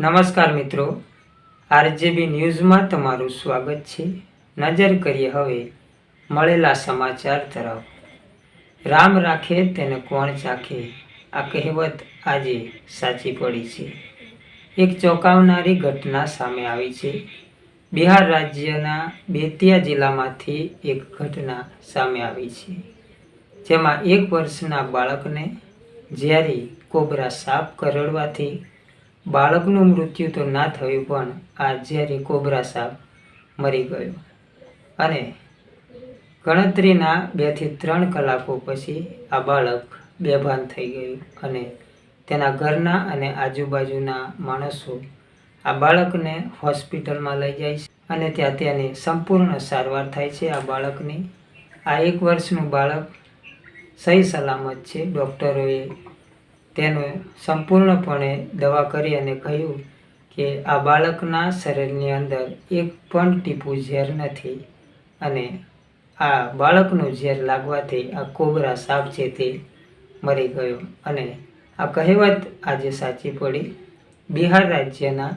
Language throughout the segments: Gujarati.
નમસ્કાર મિત્રો. આરજેબી ન્યૂઝમાં તમારું સ્વાગત છે. નજર કરીએ હવે મળેલા સમાચાર તરફ. રામ રાખે તેને કોણ ચાખે? આ કહેવત આજે સાચી પડી છે. એક ચોંકાવનારી ઘટના સામે આવી છે. બિહાર રાજ્યના બેતિયા જિલ્લામાંથી એક ઘટના સામે આવી છે. જેમાં એક વર્ષના બાળકને જ્યારે કોબરા સાપ કરડવાથી બાળકનું મૃત્યુ તો ના થયું, પણ આ ઝેરી કોબરા સાપ મરી ગયો. અને ગણતરીના બેથી ત્રણ કલાકો પછી આ બાળક બેભાન થઈ ગયું અને તેના ઘરના અને આજુબાજુના માણસો આ બાળકને હોસ્પિટલમાં લઈ જાય છે અને ત્યાં તેની સંપૂર્ણ સારવાર થાય છે આ બાળકની. આ એક વર્ષનું બાળક સહી સલામત છે. ડૉક્ટરોએ તેનો સંપૂર્ણપણે દવા કરી અને કહ્યું કે આ બાળકના શરીરની અંદર એક પણ ટીપું ઝેર નથી અને આ બાળકનું ઝેર લાગવાથી આ કોબરા સાપ છે તે મરી ગયો. અને આ કહેવત આજે સાચી પડી. બિહાર રાજ્યના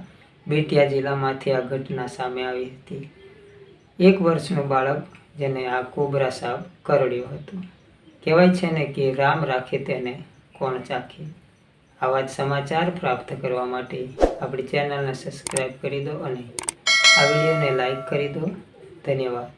બેટિયા જિલ્લામાંથી આ ઘટના સામે આવી હતી. એક વર્ષનું બાળક જેને આ કોબરા સાપ કરડ્યો હતો. કહેવાય છે ને કે રામ રાખે તેને કોણ ચાખે? આવા જ સમાચાર પ્રાપ્ત કરવા માટે આપણી ચેનલને સબસ્ક્રાઈબ કરી દો અને આ વિડીયોને લાઈક કરી દો. ધન્યવાદ.